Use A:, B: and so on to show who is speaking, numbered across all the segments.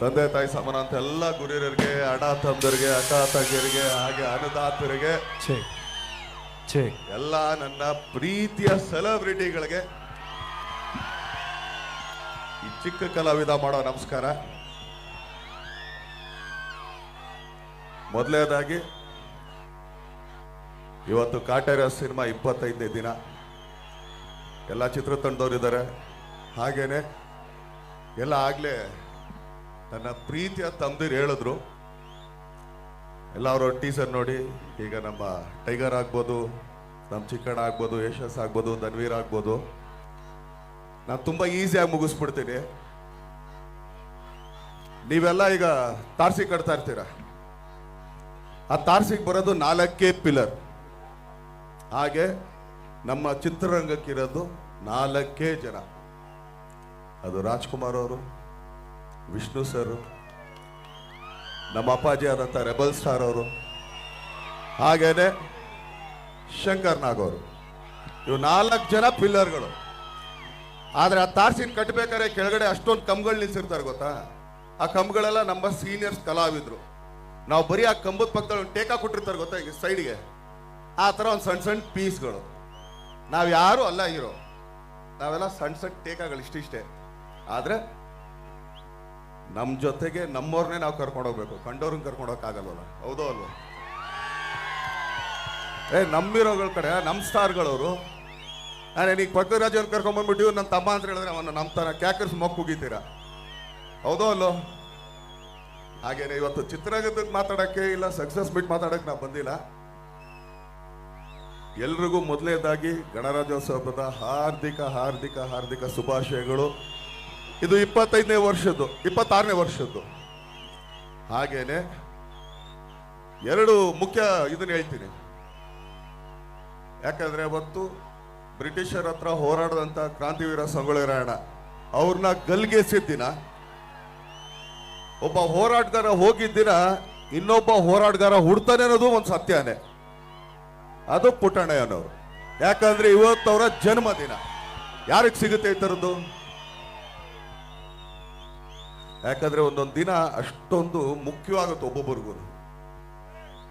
A: ತಂದೆ ತಾಯಿ ಸಮಾನ ಅಂತ ಎಲ್ಲ ಗುರಿಯರಿಗೆ ಅಣ್ಣ ತಂದರಿಗೆ ಅಕ್ಕ ತಂಗಿಯರಿಗೆ ಹಾಗೆ
B: ಅನುದಾತರಿಗೆ
A: ಎಲ್ಲ ನನ್ನ ಪ್ರೀತಿಯ ಸೆಲೆಬ್ರಿಟಿಗಳಿಗೆ ಈ ಚಿಕ್ಕ ಕಲಾವಿದ ಮಾಡೋ ನಮಸ್ಕಾರ. ಮೊದಲನೇದಾಗಿ ಇವತ್ತು ಕಾಟೇರ ಸಿನಿಮಾ ಇಪ್ಪತ್ತೈದನೇ ದಿನ. ಎಲ್ಲ ಚಿತ್ರತಂಡದವರಿದ್ದಾರೆ. ಹಾಗೇನೆ ಎಲ್ಲ ಆಗ್ಲೇ ನನ್ನ ಪ್ರೀತಿಯ ತಂದಿರು ಹೇಳಿದ್ರು. ಎಲ್ಲ ಟೀಸರ್ ನೋಡಿ, ಈಗ ನಮ್ಮ ಟೈಗರ್ ಆಗ್ಬೋದು, ನಮ್ಮ ಚಿಕ್ಕಣ್ಣ ಆಗ್ಬೋದು, ಯಶಸ್ ಆಗ್ಬೋದು, ಧನ್ವೀರ್ ಆಗ್ಬೋದು. ನಾನು ತುಂಬ ಈಸಿಯಾಗಿ ಮುಗಿಸ್ಬಿಡ್ತೀನಿ. ನೀವೆಲ್ಲ ಈಗ ತಾರ್ಸಿ ಕಟ್ತಾ ಇರ್ತೀರ? ಆ ತಾರ್ಸಿಗೆ ಬರೋದು ನಾಲ್ಕೇ ಪಿಲ್ಲರ್ ಹಾಗೆ ನಮ್ಮ ಚಿತ್ರರಂಗಕ್ಕಿರೋದು ನಾಲ್ಕೇ ಜನ. ಅದು ರಾಜ್ಕುಮಾರ್ ಅವರು ವಿಷ್ಣು ಸರ್, ನಮ್ಮ ಅಪ್ಪಾಜಿ ಆದಂಥ ರೆಬಲ್ ಸ್ಟಾರ್ ಅವರು, ಹಾಗೇನೆ ಶಂಕರ್ ನಾಗ್ ಅವರು. ಇವು ನಾಲ್ಕು ಜನ ಪಿಲ್ಲರ್ಗಳು ಆದರೆ ಆ ತಾರ್ಸಿನ ಕಟ್ಟಬೇಕಾದ್ರೆ ಕೆಳಗಡೆ ಅಷ್ಟೊಂದು ಕಂಬಗಳು ನಿಲ್ಸಿರ್ತಾರೆ ಗೊತ್ತಾ? ಆ ಕಂಬಗಳೆಲ್ಲ ನಮ್ಮ ಸೀನಿಯರ್ಸ್ ಕಲಾವಿದ್ರು. ನಾವು ಬರೀ ಆ ಕಂಬದ ಪಕ್ಕದಲ್ಲಿ ಒಂದು ಟೇಕಾ ಕೊಟ್ಟಿರ್ತಾರೆ ಗೊತ್ತಾ ಈಗ ಸೈಡ್ಗೆ? ಆ ಥರ ಒಂದು ಸಣ್ಣ ಸಣ್ಣ ಪೀಸ್ಗಳು. ನಾವು ಯಾರೂ ಅಲ್ಲ ಹೀರೋ. ನಾವೆಲ್ಲ ಸಣ್ಣ ಸಣ್ಣ ಟೇಕಾಗಳು ಇಷ್ಟಿಷ್ಟೇ. ಆದ್ರೆ ನಮ್ಮ ಜೊತೆಗೆ ನಮ್ಮವ್ರನ್ನೇ ನಾವು ಕರ್ಕೊಂಡು ಹೋಗ್ಬೇಕು. ಕಂಡೋರ್ನ ಕರ್ಕೊಂಡು ಹೋಗಕ್ಕಾಗಲ್ವಲ್ಲ ಹೌದೋ ಅಲ್ವೋ? ಏ ನಮ್ಮಿರೋಗಳ ಕಡೆ ನಮ್ಮ ಸ್ಟಾರ್ಗಳವರು, ನಾನು ಈಗ ಪಕ್ಕರಾಜ್ ಅವ್ರು ಕರ್ಕೊಂಡ್ಬಂದ್ಬಿಟ್ಟು ನನ್ನ ತಮ್ಮ ಅಂತ ಹೇಳಿದ್ರೆ ಅವನು ನಮ್ಮ ತರ ಕ್ಯಾಕರ್ಸ್ ಹೋಗಿದ್ದೀರಾ ಹೌದೋ ಅಲ್ಲೋ ಹಾಗೇನೆ ಇವತ್ತು ಚಿತ್ರರಂಗದಕ್ಕೆ ಮಾತಾಡೋಕ್ಕೆ ಇಲ್ಲ ಸಕ್ಸಸ್ ಬಿಟ್ಟು ಮಾತಾಡಕ್ಕೆ ನಾನು ಬಂದಿಲ್ಲ. ಎಲ್ರಿಗೂ ಮೊದಲೇದಾಗಿ ಗಣರಾಜ್ಯೋತ್ಸವದ ಹಾರ್ದಿಕ ಹಾರ್ದಿಕ ಹಾರ್ದಿಕ ಶುಭಾಶಯಗಳು. ಇದು ಇಪ್ಪತ್ತೈದನೇ ವರ್ಷದ್ದು, ಇಪ್ಪತ್ತಾರನೇ ವರ್ಷದ್ದು. ಹಾಗೇನೆ ಎರಡು ಮುಖ್ಯ ಇದನ್ನ ಹೇಳ್ತೀನಿ. ಯಾಕಂದ್ರೆ ಅವತ್ತು ಬ್ರಿಟಿಷರ ಹತ್ರ ಹೋರಾಡದಂತ ಕ್ರಾಂತಿವೀರ ಸಂಗೊಳ್ಳಿ ರಾಯಣ್ಣ ಅವ್ರನ್ನ ಗಲ್ಗೆಸಿದ ದಿನ ಒಬ್ಬ ಹೋರಾಟಗಾರ ಹೋಗಿದ್ದ ದಿನ ಇನ್ನೊಬ್ಬ ಹೋರಾಟಗಾರ ಹುಡ್ತಾನೆ ಅನ್ನೋದು ಒಂದು ಸತ್ಯನೇ. ಅದು ಪುಟ್ಟಣ್ಣಯ್ಯನವರು ಯಾಕಂದ್ರೆ ಇವತ್ತವರ ಜನ್ಮದಿನ. ಯಾರಿಗೆ ಸಿಗುತ್ತೆ ಈ ಥರದ್ದು ಯಾಕಂದ್ರೆ ಒಂದೊಂದು ದಿನ ಅಷ್ಟೊಂದು ಮುಖ್ಯವಾಗುತ್ತೆ ಒಬ್ಬೊಬ್ಬರಿಗೂ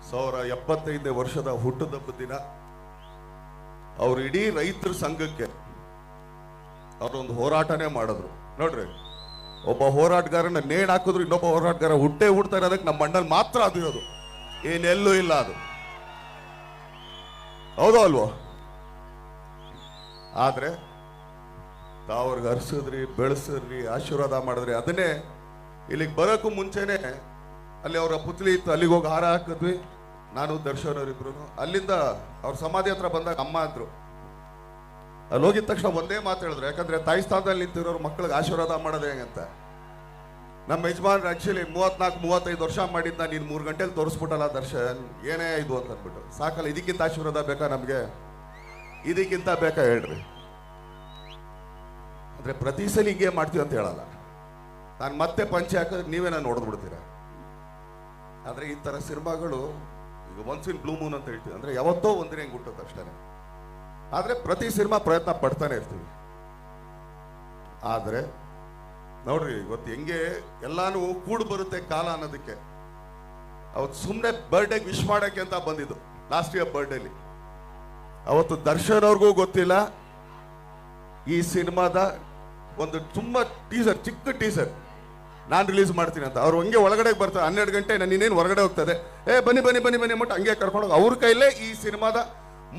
A: ಸಾವಿರ ಎಪ್ಪತ್ತೈದನೇ ವರ್ಷದ ಹುಟ್ಟದಬ್ಬ ದಿನ. ಅವ್ರು ಇಡೀ ರೈತರ ಸಂಘಕ್ಕೆ ಅವ್ರೊಂದು ಹೋರಾಟನೇ ಮಾಡಿದ್ರು. ನೋಡ್ರಿ, ಒಬ್ಬ ಹೋರಾಟಗಾರನ ನೇಣ್ ಹಾಕಿದ್ರು, ಇನ್ನೊಬ್ಬ ಹೋರಾಟಗಾರ ಹುಟ್ಟೆ ಹುಡ್ತಾರೆ ಅದಕ್ಕೆ ನಮ್ಮ ಮಣ್ಣಲ್ಲಿ ಮಾತ್ರ ಅದು ಇರೋದು. ಏನೆಲ್ಲೂ ಇಲ್ಲ ಅದು. ಹೌದೋ ಅಲ್ವೋ? ಆದ್ರೆ ತಾವ್ರಿಗೆ ಹರಿಸಿದ್ರಿ, ಬೆಳೆಸಿದ್ರಿ, ಆಶೀರ್ವಾದ ಮಾಡಿದ್ರಿ, ಅದನ್ನೇ ಇಲ್ಲಿಗೆ ಬರೋಕ್ಕೂ ಮುಂಚೆನೆ ಅಲ್ಲಿ ಅವರ ಪುತ್ಲಿ ಇತ್ತು, ಅಲ್ಲಿಗೆ ಹೋಗಿ ಹಾರ ಹಾಕಿದ್ವಿ. ನಾನು, ದರ್ಶನ್ ಅವರಿಬ್ರು ಅಲ್ಲಿಂದ ಅವ್ರ ಸಮಾಧಿ ಹತ್ರ ಬಂದಾಗ ಅಮ್ಮ ಅಂದ್ರು. ಅಲ್ಲಿ ಹೋಗಿದ ತಕ್ಷಣ ಒಂದೇ ಮಾತು ಹೇಳಿದ್ರು. ಯಾಕಂದ್ರೆ ತಾಯಿ ಸ್ಥಾನದಲ್ಲಿ ನಿಂತಿರೋರು ಮಕ್ಕಳಿಗೆ ಆಶೀರ್ವಾದ ಮಾಡೋದು ಹೆಂಗಂತ ನಮ್ಮ ಯಜಮಾನ್ರು ಆಕ್ಚುಲಿ ಮೂವತ್ನಾಲ್ಕು, ಮೂವತ್ತೈದು ವರ್ಷ ಮಾಡಿದ್ದ ನೀನು ಮೂರು ಗಂಟೆಲಿ ತೋರಿಸ್ಬಿಟ್ಟಲ್ಲ ದರ್ಶನ್. ಏನೇ ಇದು ಅಂತ ಅಂದ್ಬಿಟ್ಟು ಸಾಕಲ್ಲ ಇದಕ್ಕಿಂತ ಆಶೀರ್ವಾದ ಬೇಕಾ ನಮಗೆ? ಇದಕ್ಕಿಂತ ಬೇಕಾ ಹೇಳ್ರಿ. ಅಂದರೆ ಪ್ರತಿ ಸಲ ಹಿಂಗೆ ಮಾಡ್ತೀವಿ ಅಂತ ಹೇಳಲ್ಲ. ನಾನು ಮತ್ತೆ ಪಂಚೆ ಹಾಕಿದ್ರೆ ನೀವೇ ನಾನು ಆದರೆ ಆದ್ರೆ ಈ ತರ ಸಿನಿಮಾಗಳು, ಈಗ ಒನ್ಸ್ ಇನ್ ಬ್ಲೂ ಮೂನ್ ಅಂತ ಹೇಳ್ತೀವಿ. ಅಂದ್ರೆ ಯಾವತ್ತೋ ಒಂದಿನ ಹುಟ್ಟೋದು ಹುಟ್ಟುತ್ತೆ ಅಷ್ಟೇ ಆದ್ರೆ ಪ್ರತಿ ಸಿನಿಮಾ ಪ್ರಯತ್ನ ಪಡ್ತಾನೆ ಇರ್ತೀವಿ. ಆದ್ರೆ, ನೋಡ್ರಿ, ಇವತ್ತು ಹೆಂಗೆ ಎಲ್ಲಾನು ಕೂಡು ಬರುತ್ತೆ ಕಾಲ ಅನ್ನೋದಕ್ಕೆ. ಅವತ್ತು ಸುಮ್ಮನೆ ಬರ್ಡೇಗೆ ವಿಶ್ ಮಾಡಕ್ಕೆ ಅಂತ ಬಂದಿದ್ದು ಲಾಸ್ಟ್ ಇಯರ್ ಬರ್ಡೇಲಿ ಅವತ್ತು ದರ್ಶನ್ ಅವ್ರಿಗೂ ಗೊತ್ತಿಲ್ಲ. ಈ ಸಿನಿಮಾದ ಒಂದು ತುಂಬಾ ಟೀಸರ್ ಚಿಕ್ಕ ಟೀಸರ್ ನಾನು ರಿಲೀಸ್ ಮಾಡ್ತೀನಿ ಅಂತ. ಅವ್ರು ಹಂಗೆ ಒಳಗಡೆ ಬರ್ತಾರೆ. ಹನ್ನೆರಡು ಗಂಟೆ ನಾನು ಇನ್ನೇನು ಹೊರಗಡೆ ಹೋಗ್ತದೆ. ಏ, ಬನ್ನಿ ಬನ್ನಿ ಬನ್ನಿ ಬನ್ನಿ ಅಂದ್ಬಿಟ್ಟು ಹಂಗೆ ಕರ್ಕೊಂಡು ಹೋಗಿ. ಅವ್ರ ಕೈಲೇ ಈ ಸಿನಿಮಾದ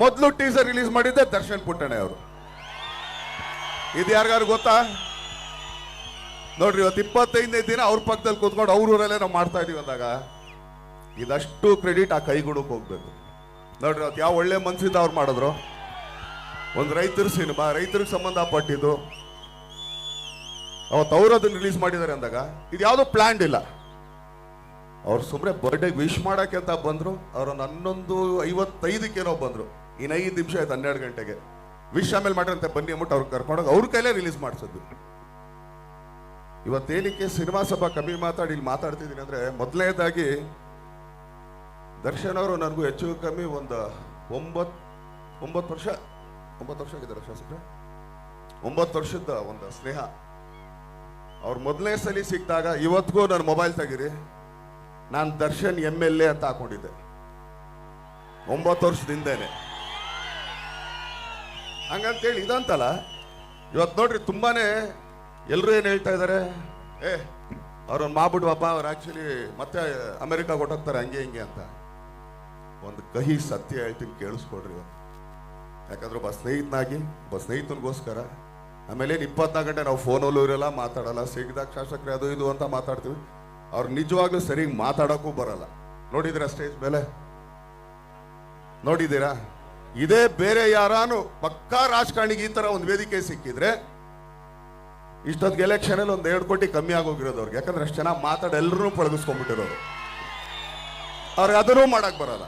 A: ಮೊದಲು ಟೀಸರ್ ರಿಲೀಸ್ ಮಾಡಿದ್ದೆ ದರ್ಶನ್ ಪುಟ್ಟಣೆ ಅವರು. ಇದು ಯಾರಿಗಾರು ಗೊತ್ತಾ? ನೋಡ್ರಿ, ಇವತ್ತು ಇಪ್ಪತ್ತೈದನೇ ದಿನ ಅವ್ರ ಪಕ್ಕದಲ್ಲಿ ಕೂತ್ಕೊಂಡು ಅವ್ರ ಊರಲ್ಲೇ ನಾವು ಮಾಡ್ತಾ ಇದೀವಿ ಅಂದಾಗ ಇದಷ್ಟು ಕ್ರೆಡಿಟ್ ಆ ಕೈಗುಣಕ್ಕೆ ಹೋಗ್ಬೇಕು. ನೋಡ್ರಿ, ಅವತ್ತು ಯಾವ ಒಳ್ಳೆ ಮನ್ಸಿಂದ ಅವ್ರು ಮಾಡಿದ್ರು. ಒಂದು ರೈತರ ಸಿನಿಮಾ, ರೈತರಿಗೆ ಸಂಬಂಧಪಟ್ಟಿದ್ದು. ಅವತ್ತು ಅವ್ರು ಅದನ್ನ ರಿಲೀಸ್ ಮಾಡಿದ್ದಾರೆ ಅಂದಾಗ, ಇದು ಯಾವುದೋ ಪ್ಲಾನ್ಡ್ ಇಲ್ಲ. ಅವ್ರು ಸುಮ್ಮನೆ ಬರ್ಡೇ ವಿಶ್ ಮಾಡಕ್ಕೆ ಅಂತ ಬಂದರು ಅವ್ರನ್ನ ಹನ್ನೊಂದು ಐವತ್ತೈದಕ್ಕೇನೋ ಬಂದರು. ಇನ್ನು ಐದು ನಿಮಿಷ ಆಯ್ತು, ಹನ್ನೆರಡು ಗಂಟೆಗೆ. ವಿಶ್ ಆಮೇಲೆ ಮಾಡ್ರಂತೆ, ಬನ್ನಿ ಅಂದ್ಬಿಟ್ಟು ಅವ್ರು ಕರ್ಕೊಂಡೋಗಿ ಅವ್ರ ಕೈಲೇ ರಿಲೀಸ್ ಮಾಡಿಸೋದು ಇವತ್ತೇನಕ್ಕೆ ಸಿನಿಮಾ ಸಭಾ ಕಮ್ಮಿ ಮಾತಾಡಿ, ಇಲ್ಲಿ ಮಾತಾಡ್ತಿದ್ದೀನಿ ಅಂದರೆ ಮೊದಲನೇದಾಗಿ ದರ್ಶನ್ ಅವರು ನನಗೂ ಹೆಚ್ಚು ಕಮ್ಮಿ ಒಂದು ಒಂಬತ್ತು ಒಂಬತ್ತು ವರ್ಷ ಒಂಬತ್ತು ವರ್ಷ ಆಗಿದ್ದಾರೆ ಶಾಸಕರು ಒಂಬತ್ತು ವರ್ಷದ ಒಂದು ಸ್ನೇಹ. ಅವ್ರು ಮೊದಲನೇ ಸಲ ಸಿಕ್ಕಿದಾಗ ಇವತ್ತಿಗೂ ನನ್ನ ಮೊಬೈಲ್ ತೆಗೀರಿ. ನಾನು ದರ್ಶನ್ ಎಂ ಎಲ್ ಎ ಅಂತ ಹಾಕೊಂಡಿದ್ದೆ. ಒಂಬತ್ತು ವರ್ಷದಿಂದೇನೆ ಹಂಗಂತೇಳಿ ಇದಂತಲ್ಲ ಇವತ್ತು ನೋಡ್ರಿ ತುಂಬಾನೇ ಎಲ್ಲರೂ ಏನು ಹೇಳ್ತಾ ಇದ್ದಾರೆ ಏ ಅವ್ರನ್ನ ಮಾಡ್ಬಿಡ್ವಪ್ಪ, ಅವ್ರು ಆಕ್ಚುಲಿ ಮತ್ತೆ ಅಮೆರಿಕ ಹೊಟ್ಟೋಗ್ತಾರೆ ಹಂಗೆ ಹಿಂಗೆ ಅಂತ. ಒಂದು ಕಹಿ ಸತ್ಯ ಹೇಳ್ತೀನಿ ಕೇಳಿಸ್ಕೊಡ್ರಿ ಇವತ್ತು. ಯಾಕಂದ್ರೆ ಒಬ್ಬ ಸ್ನೇಹಿತನಾಗಿ ಒಬ್ಬ ಸ್ನೇಹಿತನಿಗೋಸ್ಕರ ಆಮೇಲೆ ಏನು ಇಪ್ಪತ್ನಾಲ್ಕು ಗಂಟೆ ನಾವು ಫೋನಲ್ಲೂ ಇರಲ್ಲ, ಮಾತಾಡಲ್ಲ. ಸಿಗದಾಗ ಶಾಸಕರೇ, ಅದು ಇದು ಅಂತ ಮಾತಾಡ್ತೀವಿ. ಅವ್ರು ನಿಜವಾಗ್ಲೂ ಸರಿಯಾಗಿ ಮಾತಾಡೋಕ್ಕೂ ಬರಲ್ಲ. ನೋಡಿದಿರಾ ಸ್ಟೇಜ್ ಮೇಲೆ? ನೋಡಿದ್ದೀರಾ? ಇದೇ ಬೇರೆ ಯಾರಾನು ಪಕ್ಕಾ ರಾಜಕಾರಣಿಗೆ ಈ ತರ ಒಂದು ವೇದಿಕೆ ಸಿಕ್ಕಿದ್ರೆ ಇಷ್ಟೊತ್ತಿಗೆ ಎಲೆಕ್ಷನ್ ಅಲ್ಲಿ ಒಂದು ಎರಡು ಕೋಟಿ ಕಮ್ಮಿ ಆಗೋಗಿರೋದು ಅವ್ರಿಗೆ. ಯಾಕಂದ್ರೆ ಅಷ್ಟು ಚೆನ್ನಾಗಿ ಮಾತಾಡಿ ಎಲ್ಲರೂ ಪಳಗಿಸ್ಕೊಂಡ್ಬಿಟ್ಟಿರೋರು ಅವ್ರಿಗೆ ಅದನ್ನೂ ಮಾಡಕ್ ಬರಲ್ಲ.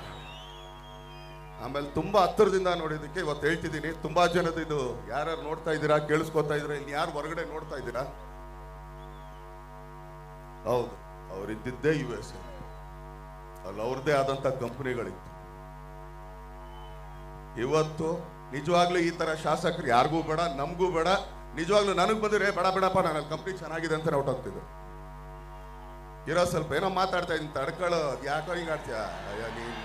A: ಆಮೇಲೆ ತುಂಬ ಹತ್ತಿರದಿಂದ ನೋಡಿದ್ದಕ್ಕೆ ಇವತ್ತು ಹೇಳ್ತಿದ್ದೀನಿ. ತುಂಬ ಜನದ ಇದು ಯಾರ್ಯಾರು ನೋಡ್ತಾ ಇದ್ದೀರಾ, ಕೇಳಿಸ್ಕೊತಾ ಇದ್ದೀರಾ ಇಲ್ಲಿ ಯಾರು ಹೊರಗಡೆ ನೋಡ್ತಾ ಇದ್ದೀರಾ? ಹೌದು, ಅವರಿದ್ದಿದ್ದೇ ಯು ಎಸ್ ಅಲ್ಲಿ ಅವ್ರದ್ದೇ ಆದಂತ ಕಂಪ್ನಿಗಳಿತ್ತು. ಇವತ್ತು ನಿಜವಾಗ್ಲೂ ಈ ತರ ಶಾಸಕರು ಯಾರಿಗೂ ಬೇಡ, ನಮಗೂ ಬೇಡ. ನಿಜವಾಗ್ಲೂ ನನಗೆ ಬಂದರೆ ಬೇಡ, ಬೇಡಪ್ಪ, ನಾನು ಅಲ್ಲಿ ಕಂಪ್ನಿ ಚೆನ್ನಾಗಿದೆ ಅಂತ ಹೊಟ್ಟೋಗ್ತಿದ್ದೆ ಇರೋ ಸ್ವಲ್ಪ ಏನೋ ಮಾತಾಡ್ತಾ ಇದ್ದೀನಿ ತಡ್ಕೊಳ್ಳೋ ಯಾಕೋ ಹಿಂಗಾಡ್ತೀಯ? ಅಯ್ಯೋ, ನೀನ್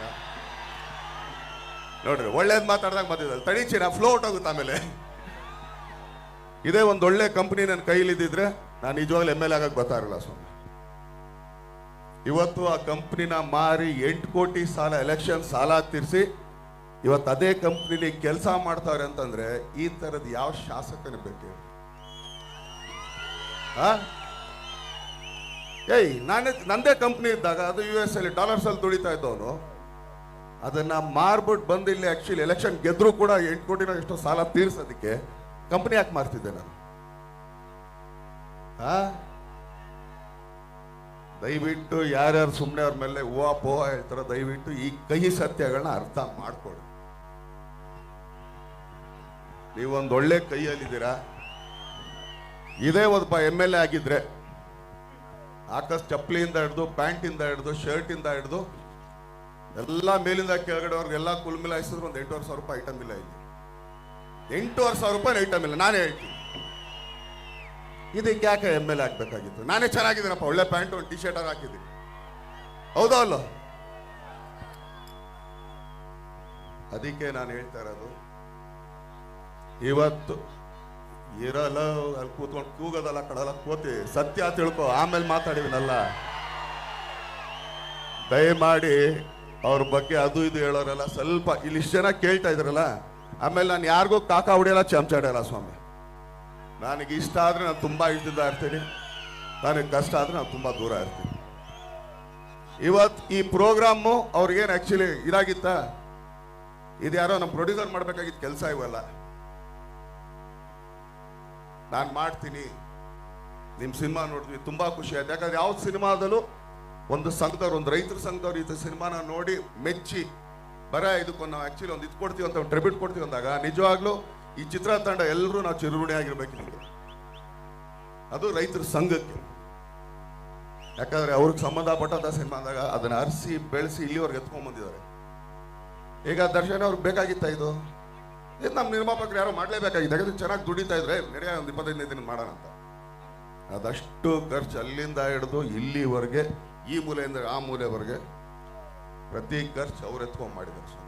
A: ನೋಡ್ರಿ, ಒಳ್ಳೇದು ಮಾತಾಡ್ದಾಗ ಬಂದಿದ್ದಲ್ಲ. ತಡೀಚಿ ಚೀರ ಫ್ಲೋಟ್ ಹೊಟ್ಟೋಗುತ್ತೆ ಆಮೇಲೆ. ಇದೇ ಒಂದು ಒಳ್ಳೆ ಕಂಪ್ನಿ ನನ್ನ ಕೈಲಿದ್ದಿದ್ರೆ ನಾನು ನಿಜವಾಗ್ಲೂ ಎಂ ಎಲ್ ಆಗಕ್ಕೆ ಬರ್ತಾ ಇರಲಿಲ್ಲ ಸ್ವಾಮಿ. ಇವತ್ತು ಆ ಕಂಪ್ನಿನ ಮಾರಿ ಎಂಟು ಕೋಟಿ ಸಾಲ ಎಲೆಕ್ಷನ್ ಸಾಲ ತೀರಿಸಿ ಇವತ್ತು ಅದೇ ಕಂಪ್ನಿಲಿ ಕೆಲಸ ಮಾಡ್ತಾವ್ರೆ ಅಂತಂದ್ರೆ ಈ ತರದ ಯಾವ ಶಾಸಕನ ಬೇಕು? ಏಯ್, ನಾನೇ, ನಂದೇ ಕಂಪ್ನಿ ಇದ್ದಾಗ ಅದು ಯು ಎಸ್ ಅಲ್ಲಿ ಡಾಲರ್ಸ್ ಅಲ್ಲಿ ದುಡಿತಾ ಇದ್ದವನು. ಅದನ್ನ ಮಾರ್ಬಿಟ್ಟು ಬಂದು ಇಲ್ಲಿ ಆಕ್ಚುಲಿ ಎಲೆಕ್ಷನ್ ಗೆದ್ರು ಕೂಡ ಎಂಟು ಕೋಟಿನ ಎಷ್ಟು ಸಾಲ ತೀರ್ಸೋದಕ್ಕೆ ಕಂಪನಿ ಯಾಕೆ ಮಾರ್ತಿದ್ದೆ ನಾನು? ದಯವಿಟ್ಟು ಯಾರ್ಯಾರು ಸುಮ್ಮನೆ ಅವ್ರ ಮೇಲೆ ಹೂವ ಪೋಹ ಹೇಳ್ತಾರೋ ದಯವಿಟ್ಟು ಈ ಕಹಿ ಸತ್ಯಗಳನ್ನ ಅರ್ಥ ಮಾಡ್ಕೊಳ್ಳಿ. ನೀವೊಂದು ಒಳ್ಳೆ ಕೈಯಲ್ಲಿದ್ದೀರಾ? ಇದೇ ಒಬ್ಬ ಎಂ ಎಲ್ ಎ ಆಗಿದ್ರೆ. ಆಕಾಶ್ ಚಪ್ಪಲಿಯಿಂದ ಹಿಡಿದು, ಪ್ಯಾಂಟಿಂದ ಹಿಡಿದು, ಶರ್ಟಿಂದ ಹಿಡಿದು ಎಲ್ಲ ಮೇಲಿಂದ ಕೆಳಗಡೆವರೆಗೆಲ್ಲ ಕುಲ್ ಮಿಲಾಯಿಸಿದ್ರು ಒಂದು ಎಂಟೂವರೆ ಸಾವಿರ ರೂಪಾಯಿ ಐಟಮ್ ಇಲ್ಲ ಇಲ್ಲಿ. ಎಂಟೂವರೆ ಸಾವಿರ ರೂಪಾಯಿ ಐಟಮ್ ಇಲ್ಲ, ನಾನೇ ಹೇಳ್ತೀನಿ. ಇದಕ್ಕೆ ಯಾಕೆ ಎಂ ಎಲ್ ಹಾಕ್ಬೇಕಾಗಿತ್ತು? ನಾನೇ ಚೆನ್ನಾಗಿದ್ದೀನಪ್ಪ, ಒಳ್ಳೆ ಪ್ಯಾಂಟ್, ಒಂದು ಟಿ ಶರ್ಟ್ ಹಾಕಿದ್ದೀನಿ. ಹೌದಾ ಅಲ್ಲ? ಅದಕ್ಕೆ ನಾನು ಹೇಳ್ತಾ ಇರೋದು, ಇವತ್ತು ಇರಲ್ಲ, ಅಲ್ಲಿ ಕೂತ್ಕೊಂಡು ಕೂಗೋದಲ್ಲ, ಕಡಲ ಕೂತಿ, ಸತ್ಯ ತಿಳ್ಕೊ, ಆಮೇಲೆ ಮಾತಾಡಿವಿನಲ್ಲ ದಯಮಾಡಿ ಅವ್ರ ಬಗ್ಗೆ ಅದು ಇದು ಹೇಳೋರಲ್ಲ ಸ್ವಲ್ಪ ಇಲ್ಲಿ ಇಷ್ಟು ಜನ ಕೇಳ್ತಾ ಇದ್ರಲ್ಲ, ಆಮೇಲೆ ನಾನು ಯಾರಿಗೂ ಕಾಕ ಹೊಡೆಯಲ್ಲ ಚಮಚ ಹೊಡೆಯಲ್ಲ ಸ್ವಾಮಿ. ನನಗೆ ಇಷ್ಟ ಆದ್ರೆ ನಾನು ತುಂಬ ಇಷ್ಟದಿಂದ ಇರ್ತೀನಿ, ನನಗೆ ಕಷ್ಟ ಆದ್ರೆ ನಾನು ತುಂಬ ದೂರ ಇರ್ತೀನಿ. ಇವತ್ತು ಈ ಪ್ರೋಗ್ರಾಮು ಅವ್ರಿಗೇನು ಆಕ್ಚುಲಿ ಇದಾಗಿತ್ತ? ಇದು ಯಾರೋ ನಮ್ಮ ಪ್ರೊಡ್ಯೂಸರ್ ಮಾಡಬೇಕಾಗಿತ್ತು ಕೆಲಸ ಇವೆಲ್ಲ. ನಾನು ಮಾಡ್ತೀನಿ. ನಿಮ್ಮ ಸಿನಿಮಾ ನೋಡ್ತೀನಿ, ತುಂಬಾ ಖುಷಿ ಆಯ್ತು. ಯಾಕಂದ್ರೆ ಯಾವ ಸಿನಿಮಾದಲ್ಲೂ ಒಂದು ಸಂಘದವ್ರು, ಒಂದು ರೈತರ ಸಂಘದವ್ರು ಈ ಸಿನಿಮಾನ ನೋಡಿ ಮೆಚ್ಚಿ ಬರ ಇದಕ್ಕೊಂದು ನಾವು ಆ್ಯಕ್ಚುಲಿ ಒಂದು ಇದು ಕೊಡ್ತೀವಿ ಅಂತ ಟ್ರಿಬ್ಯೂಟ್ ಕೊಡ್ತೀವಿ ಅಂದಾಗ ನಿಜವಾಗ್ಲೂ ಈ ಚಿತ್ರತಂಡ ಎಲ್ಲರೂ ನಾವು ಚಿರುಗುಣಿ ಆಗಿರ್ಬೇಕು ನಿಮಗೆ. ಅದು ರೈತರ ಸಂಘಕ್ಕೆ. ಯಾಕಂದ್ರೆ ಅವ್ರಿಗೆ ಸಂಬಂಧಪಟ್ಟಂತ ಸಿನಿಮಾ ಅಂದಾಗ ಅದನ್ನ ಅರಿಸಿ, ಬೆಳೆಸಿ ಇಲ್ಲಿವರೆಗೆ ಎತ್ಕೊಂಡ್ ಬಂದಿದ್ದಾರೆ. ಈಗ ದರ್ಶನ್ ಅವ್ರಿಗೆ ಬೇಕಾಗಿತ್ತ ಇದು? ಇದು ನಮ್ಮ ನಿರ್ಮಾಪಕರು ಯಾರೋ ಮಾಡ್ಲೇಬೇಕಾಗಿದೆ ಯಾಕಂದ್ರೆ ಚೆನ್ನಾಗಿ ದುಡಿತಾ ಇದ್ರೆ ನಡೆಯ ಒಂದು ಇಪ್ಪತ್ತೈದನೇ ದಿನ ಮಾಡೋಣ ಅಂತ. ಅದಷ್ಟು ಖರ್ಚು ಅಲ್ಲಿಂದ ಹಿಡಿದು ಇಲ್ಲಿವರೆಗೆ ಈ ಮೂಲೆಯಿಂದ ಆ ಮೂಲೆವರೆಗೆ ಪ್ರತಿ ಖರ್ಚು ಅವ್ರು ಎತ್ಕೊಂಡು ಮಾಡಿದ್ದಾರೆ ಸ್ವಾಮಿ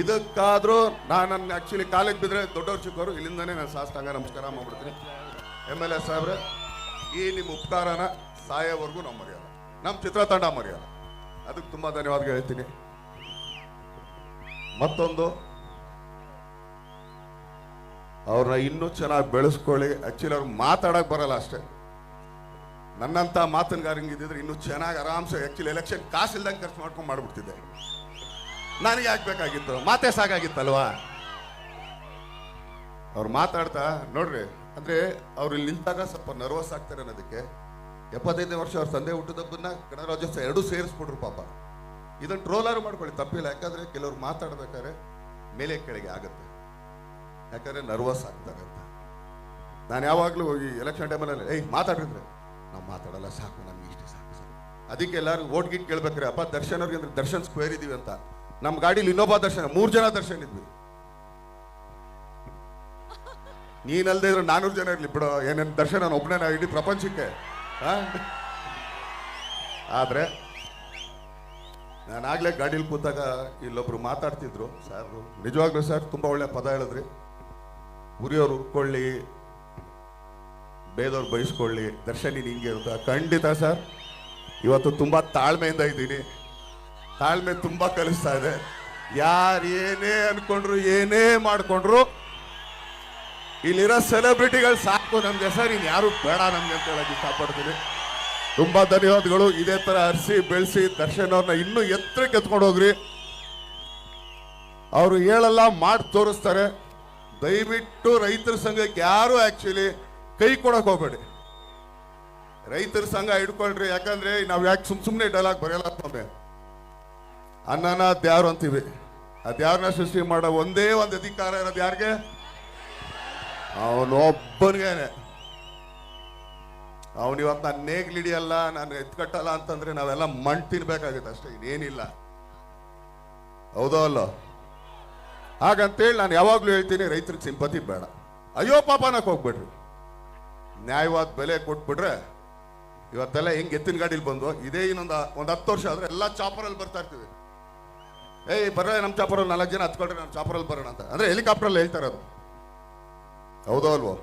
A: ಇದಕ್ಕಾದ್ರೂ ನಾನು ಆಕ್ಚುಲಿ ಕಾಲೇಜ್ ಬಿದ್ದರೆ ದೊಡ್ಡವ್ರ ಚಿಕ್ಕವರು ಇಲ್ಲಿಂದನೇ ನಾನು ಸಾಷ್ಟಾಂಗ ನಮಸ್ಕಾರ ಮಾಡ್ಬಿಡ್ತೀನಿ. ಎಂ ಎಲ್ ಎ ಸಾಹೇಬ್ರೆ, ಈ ನಿಮ್ಮ ಉಪಕಾರನ ಸಾಯೋವರೆಗೂ ನಾವು ಮರ್ಯಾದ. ನಮ್ಮ ಚಿತ್ರತಂಡ ಮರ್ಯಾದ. ಅದಕ್ಕೆ ತುಂಬ ಧನ್ಯವಾದ ಹೇಳ್ತೀನಿ. ಮತ್ತೊಂದು, ಅವ್ರನ್ನ ಇನ್ನೂ ಚೆನ್ನಾಗಿ ಬೆಳೆಸ್ಕೊಳ್ಳಿ. ಆಕ್ಚುಲಿ ಅವ್ರಿಗೆ ಮಾತಾಡೋಕೆ ಬರಲ್ಲ ಅಷ್ಟೇ. ನನ್ನಂತ ಮಾತನ್ಗಾರಂಗೆ ಇದ್ದಿದ್ರೆ ಇನ್ನು ಚೆನ್ನಾಗಿ ಆರಾಮ್ಸೆ. ಆಕ್ಚುಲಿ ಎಲೆಕ್ಷನ್ ಕಾಸು ಇಲ್ದಂಗೆ ಖರ್ಚು ಮಾಡ್ಕೊಂಡು ಮಾಡ್ಬಿಡ್ತಿದ್ದೆ. ನನಗೆ ಬೇಕಾಗಿತ್ತು? ಮಾತೇ ಸಾಕಾಗಿತ್ತಲ್ವಾ? ಅವ್ರು ಮಾತಾಡ್ತಾ, ನೋಡ್ರಿ, ಅಂದ್ರೆ ಅವ್ರು ಇಲ್ಲಿ ನಿಂತಾಗ ಸ್ವಲ್ಪ ನರ್ವಸ್ ಆಗ್ತಾರೆ ಅನ್ನೋದಕ್ಕೆ ಎಪ್ಪತ್ತೈದನೇ ವರ್ಷ ಅವ್ರ ತಂದೆ ಹುಟ್ಟಿದಬ್ಬನ್ನ ಗಣರಾಜ್ಯೋತ್ಸವ ಎರಡೂ ಸೇರಿಸ್ಬಿಟ್ರು ಪಾಪ. ಇದನ್ನ ಟ್ರೋಲಾರು ಮಾಡ್ಕೊಳ್ಳಿ, ತಪ್ಪಿಲ್ಲ. ಯಾಕಂದ್ರೆ ಕೆಲವ್ರು ಮಾತಾಡ್ಬೇಕಾದ್ರೆ ಮೇಲೆ ಕೆಳಗೆ ಆಗುತ್ತೆ. ಯಾಕಂದ್ರೆ ನರ್ವಸ್ ಆಗ್ತಾರೆ ಅಂತ. ನಾನು ಯಾವಾಗಲೂ ಈ ಎಲೆಕ್ಷನ್ ಟೈಮಲ್ಲಿ ಏಯ್ ಮಾತಾಡಿದ್ರೆ ನಾವು ಮಾತಾಡಲ್ಲ, ಸಾಕು, ನಮ್ಗೆ ಇಷ್ಟೇ, ಸಾಕು ಸರ್ ಅದಕ್ಕೆ ಎಲ್ಲರೂ ಓಟ್ ಗಿಟ್ ಕೇಳ್ಬೇಕ್ರೆ. ಅಪ್ಪ, ದರ್ಶನ್ ಅವ್ರಿಗೆ ಅಂದ್ರೆ ದರ್ಶನ್ ಸ್ಕ್ವೇರ್ ಇದೀವಿ ಅಂತ. ನಮ್ಮ ಗಾಡಿಲಿ ಇನ್ನೊಬ್ಬ ದರ್ಶನ, ಮೂರು ಜನ ದರ್ಶನ್ ಇದ್ವಿ. ನೀನಲ್ಲದೆ ಇದ್ರೆ ನಾನೂರು ಜನ ಇರಲಿ ಬಿಡೋ. ಏನೇನು ದರ್ಶನ ನಾನು ಒಬ್ಬನೇ ಇಡೀ ಪ್ರಪಂಚಕ್ಕೆ? ಆದರೆ ನಾನಾಗಲೇ ಗಾಡೀಲಿ ಕೂತಾಗ ಇಲ್ಲೊಬ್ರು ಮಾತಾಡ್ತಿದ್ರು. ಸರ್, ನಿಜವಾಗ್ಲೂ ಸರ್, ತುಂಬ ಒಳ್ಳೆ ಪದ ಹೇಳಿದ್ರಿ. ಉರಿಯೋರು ಉಟ್ಕೊಳ್ಳಿ ಬೇದವ್ರು ಬಯಸ್ಕೊಳ್ಳಿ. ದರ್ಶನಿ ಹಿಂಗೆ ಅಂತ ಖಂಡಿತ ಸರ್. ಇವತ್ತು ತುಂಬ ತಾಳ್ಮೆಯಿಂದ ಇದ್ದೀನಿ. ತಾಳ್ಮೆ ತುಂಬ ಕಲಿಸ್ತಾ ಇದೆ. ಯಾರು ಏನೇ ಅನ್ಕೊಂಡ್ರು, ಏನೇ ಮಾಡ್ಕೊಂಡ್ರು, ಇಲ್ಲಿರೋ ಸೆಲೆಬ್ರಿಟಿಗಳು ಸಾಕು ನಮ್ಗೆ ಸರ್. ಇನ್ ಯಾರು ಬೇಡ ನಮ್ಗೆ ಅಂತ ಹೇಳಕ್ ಇಷ್ಟಪಡ್ತೀನಿ. ತುಂಬಾ ಧನ್ಯವಾದಗಳು. ಇದೇ ತರ ಹರಿಸಿ ಬೆಳೆಸಿ ದರ್ಶನ್ ಅವ್ರನ್ನ ಇನ್ನೂ ಎತ್ತರಕ್ಕೆ ಎತ್ಕೊಂಡು ಹೋಗ್ರಿ. ಅವರು ಹೇಳಲ್ಲ, ಮಾಡಿ ತೋರಿಸ್ತಾರೆ. ದಯವಿಟ್ಟು ರೈತರ ಸಂಘಕ್ಕೆ ಯಾರು ಆಕ್ಚುಲಿ ಕೈ ಕೊಡಕ್ ಹೋಗ್ಬೇಡಿ. ರೈತರ ಸಂಘ ಹಿಡ್ಕೊಳ್ರಿ, ಯಾಕಂದ್ರೆ ನಾವ್ ಯಾಕೆ ಸುಮ್ ಸುಮ್ನೆ ಡೈಲಾಗ್ ಬರೆಯಲ್ಲ ತೊಂದ್ರೆ ಅನ್ನನ ದ್ಯಾರು ಅಂತೀವಿ. ಅದ್ಯಾವ್ರನ್ನ ಸೃಷ್ಟಿ ಮಾಡೋ ಒಂದೇ ಒಂದು ಅಧಿಕಾರ ಇರೋದು ಯಾರಿಗೆ? ಅವನೊಬ್ಬನಿಗೇನೆ ಅವನು ಇವತ್ತು ನಾನು ನೇಗ್ಲಿಡಿಯಲ್ಲ ನಾನು ಎತ್ಕಟ್ಟಲ್ಲ ಅಂತಂದ್ರೆ ನಾವೆಲ್ಲ ಮಣ್ ತಿನ್ಬೇಕಾಗುತ್ತೆ ಅಷ್ಟೇ, ಇನ್ನೇನಿಲ್ಲ. ಹೌದೋ ಅಲ್ಲೋ? ಹಾಗಂತೇಳಿ ನಾನು ಯಾವಾಗ್ಲೂ ಹೇಳ್ತೀನಿ, ರೈತರಿಗೆ ಸಿಂಪತಿ ಬೇಡ. ಅಯ್ಯೋ ಪಾಪನಕ್ಕೆ ಹೋಗ್ಬೇಡ್ರಿ. ನ್ಯಾಯವಾದ ಬೆಲೆ ಕೊಟ್ಬಿಟ್ರೆ ಇವತ್ತೆಲ್ಲ ಹೆಂಗ್ ಎತ್ತಿನ ಗಾಡಿಲಿ ಬಂದು ಇದೇ ಇನ್ನೊಂದು ಒಂದು ಹತ್ತು ವರ್ಷ ಆದ್ರೆ ಎಲ್ಲ ಚಾಪರಲ್ಲಿ ಬರ್ತಾ ಇರ್ತೀವಿ. ಏಯ್, ಬರ್ರೆ ನಮ್ಮ ಚಾಪರಲ್ಲಿ ನಾಲ್ಕು ಜನ ಹತ್ಕೊಳ್ರಿ ನಮ್ಮ ಚಾಪರಲ್ಲಿ ಬರೋಣ ಅಂತ. ಅಂದ್ರೆ ಹೆಲಿಕಾಪ್ಟ್ರಲ್ಲಿ ಹೇಳ್ತಾರೆ ಅದು. ಹೌದೋ ಅಲ್ವೋ?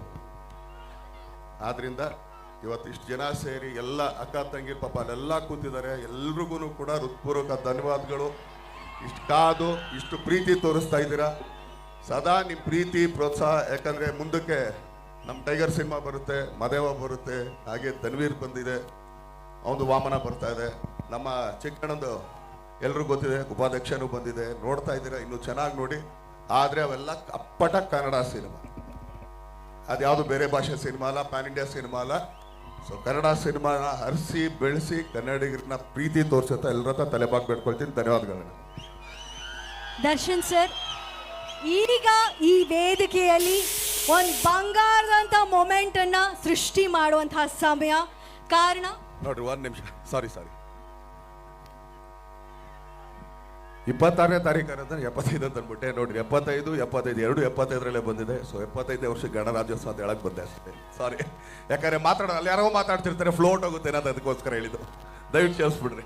A: ಆದ್ರಿಂದ ಇವತ್ತು ಇಷ್ಟು ಜನ ಸೇರಿ ಎಲ್ಲ ಅಕ್ಕ ತಂಗಿರ್ ಪಾಪ ಅಲ್ಲೆಲ್ಲ ಕೂತಿದ್ದಾರೆ. ಎಲ್ರಿಗೂ ಕೂಡ ಹೃತ್ಪೂರ್ವಕ ಧನ್ಯವಾದಗಳು. ಇಷ್ಟು ಕಾದು, ಇಷ್ಟು ಪ್ರೀತಿ ತೋರಿಸ್ತಾ ಇದ್ದೀರಾ. ಸದಾ ನಿಮ್ಮ ಪ್ರೀತಿ, ಪ್ರೋತ್ಸಾಹ, ಯಾಕಂದರೆ ಮುಂದಕ್ಕೆ ನಮ್ಮ ಟೈಗರ್ ಸಿನಿಮಾ ಬರುತ್ತೆ, ಮದೇವ ಬರುತ್ತೆ, ಹಾಗೆ ತನ್ವೀರ್ ಬಂದಿದೆ ಅವನು ವಾಮನ ಬರ್ತಾ ಇದೆ. ನಮ್ಮ ಚಿಕ್ಕಣ್ಣಂದು ಎಲ್ರಿಗೂ ಗೊತ್ತಿದೆ, ಉಪಾಧ್ಯಕ್ಷನು ಬಂದಿದೆ. ನೋಡ್ತಾ ಇದ್ದೀರಾ, ಇನ್ನು ಚೆನ್ನಾಗಿ ನೋಡಿ. ಆದರೆ ಅವೆಲ್ಲ ಅಪ್ಪಟ ಕನ್ನಡ ಸಿನಿಮಾ. ಅದು ಅದ್ಯಾವುದು ಬೇರೆ ಭಾಷೆ ಸಿನಿಮಾ ಅಲ್ಲ, ಪ್ಯಾನ್ ಇಂಡಿಯಾ ಸಿನಿಮಾ ಅಲ್ಲ. ಸೊ ಕನ್ನಡ ಸಿನಿಮಾನ ಹರಿಸಿ, ಬೆಳೆಸಿ, ಕನ್ನಡಿಗರನ್ನ ಪ್ರೀತಿ ತೋರಿಸುತ್ತಾ ಎಲ್ಲರ ಹತ್ರ ತಲೆಬಾಗ್ ಬೇಡ್ಕೊಳ್ತೀನಿ ಧನ್ಯವಾದಗಳು.
C: ದರ್ಶನ್ ಸರ್, ಈಗ ಈ ವೇದಿಕೆಯಲ್ಲಿ ಒಂದು ಬಂಗಾರದಂತ ಮೊಮೆಂಟ್ ಅನ್ನ ಸೃಷ್ಟಿ ಮಾಡುವಂತಹ ಸಮಯ. ಕಾರಣ?
A: ನೋಡ್ರಿ, ಒಂದ್ ನಿಮಿಷ. ಸಾರಿ ಸಾರಿ ಇಪ್ಪತ್ತಾರನೇ ತಾರೀಕು ಎಪ್ಪತ್ತೈದು ಅಂತ ಅಂದ್ಬಿಟ್ಟೆ. ನೋಡ್ರಿ, ಎಪ್ಪತ್ತೈದು ಎಪ್ಪತ್ತೈದು, ಎರಡು ಎಪ್ಪತ್ತೈದರಲ್ಲೇ ಬಂದಿದೆ. ಸೊ ಎಪ್ಪತ್ತೈದನೇ ವರ್ಷ ಗಣರಾಜ್ಯೋತ್ಸವ ಅಂತ ಹೇಳಕ್ ಬಂದೆ ಅಷ್ಟೇ. ಸಾರಿ ಯಾಕಂದ್ರೆ ಮಾತಾಡೋ ಅಲ್ಲಿ ಯಾರೋ ಮಾತಾಡ್ತಿರ್ತಾರೆ ಫ್ಲೋಟ್ ಹೋಗುತ್ತೆ ಅನ್ನೋದು ಅದಕ್ಕೋಸ್ಕರ ಹೇಳಿದ್ದು. ದಯವಿಟ್ಟು ಸೇರಿಸ್ಬಿಡ್ರಿ